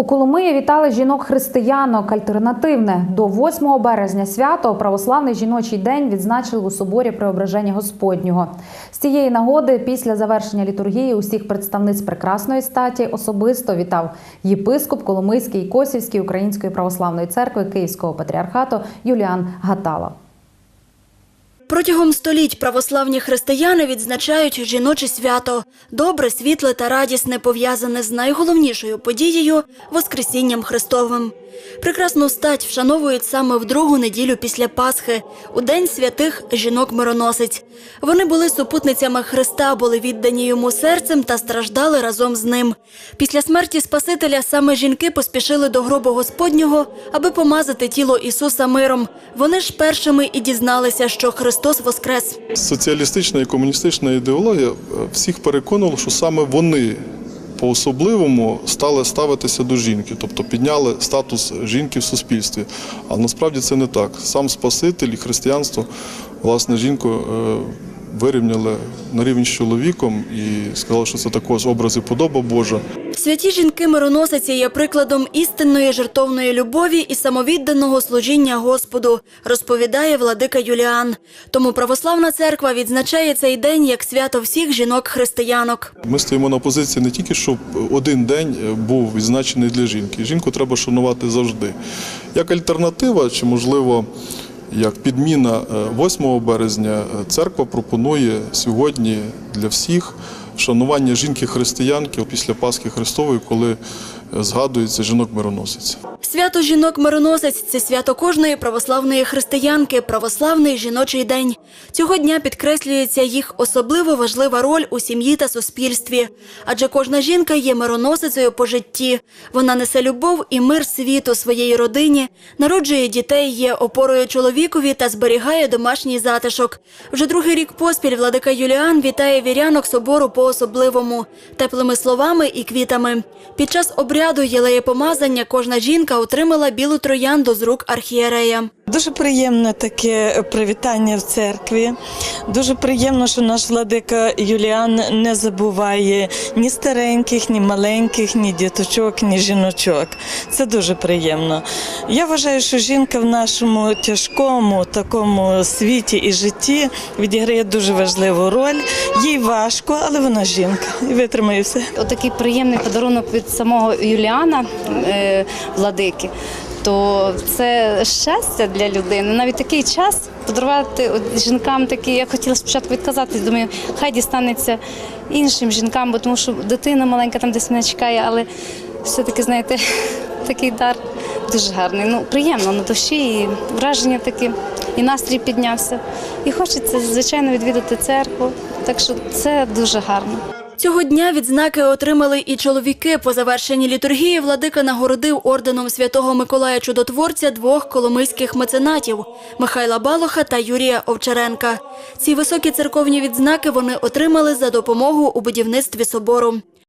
У Коломиї вітали жінок-християнок. Альтернативне до 8 березня свято православний жіночий день відзначили у соборі Преображення Господнього. З цієї нагоди, після завершення літургії, усіх представниць прекрасної статі особисто вітав єпископ Коломийський Косівський Української православної церкви Київського патріархату Юліан Гатала. Протягом століть православні християни відзначають жіноче свято. Добре, світле та радісне пов'язане з найголовнішою подією Воскресінням Христовим. Прекрасну стать вшановують саме в другу неділю після Пасхи, у день святих жінок-мироносиць. Вони були супутницями Христа, були віддані йому серцем та страждали разом з ним. Після смерті Спасителя саме жінки поспішили до гробу Господнього, аби помазати тіло Ісуса миром. Вони ж першими і дізналися, що Христос воскрес. Соціалістична і комуністична ідеологія е, всіх переконувала, що саме вони по-особливому стали ставитися до жінки, тобто підняли статус жінки в суспільстві. Але насправді це не так. Сам Спаситель і християнство, власне, жінку е, вирівняли на рівень з чоловіком і сказали, що це також образ і подоба Божа. Святі жінки-мироносиці є прикладом істинної жертовної любові і самовідданого служіння Господу, розповідає владика Юліан. Тому православна церква відзначає цей день як свято всіх жінок-християнок. Ми стоїмо на позиції не тільки, щоб один день був відзначений для жінки. Жінку треба шанувати завжди. Як альтернатива, чи можливо, як підміна е, 8 березня, е, церква пропонує сьогодні для всіх шанування жінки-християнки після Пасхи Христової, коли згадується жінок-мироносець. Свято жінок-мироносець це свято кожної православної християнки, православний жіночий день. Цього дня підкреслюється їх особливо важлива роль у сім'ї та суспільстві. Адже кожна жінка є мироносицею по житті. Вона несе любов і мир світу своїй родині, народжує дітей, є опорою чоловікові та зберігає домашній затишок. Вже другий рік поспіль владика Юліан вітає вірянок собору по особливому теплими словами і квітами. Під час обряду єлеєпомазання кожна жінка отримала білу троянду з рук архієрея. Дуже приємне таке привітання в церкві. Дуже приємно, що наш владика Юліан не забуває ні стареньких, ні маленьких, ні діточок, ні жіночок. Це дуже приємно. Я вважаю, що жінка в нашому тяжкому такому світі і житті відіграє дуже важливу роль. Їй важко, але вона жінка і витримає все. Отакий приємний подарунок від самого Юліана е, владики. То це щастя для людини. Навіть такий час подарувати жінкам такий. Я хотіла спочатку відказатись, думаю, хай дістанеться іншим жінкам, бо тому що дитина маленька там десь мене чекає, але все-таки, знаєте, такий дар дуже гарний. Ну, приємно на душі, і враження такі, і настрій піднявся. І хочеться, звичайно, відвідати церкву. Так що це дуже гарно. Цього дня відзнаки отримали і чоловіки. По завершенні літургії владика нагородив орденом святого Миколая Чудотворця двох коломийських меценатів Михайла Балоха та Юрія Овчаренка. Ці високі церковні відзнаки вони отримали за допомогу у будівництві собору.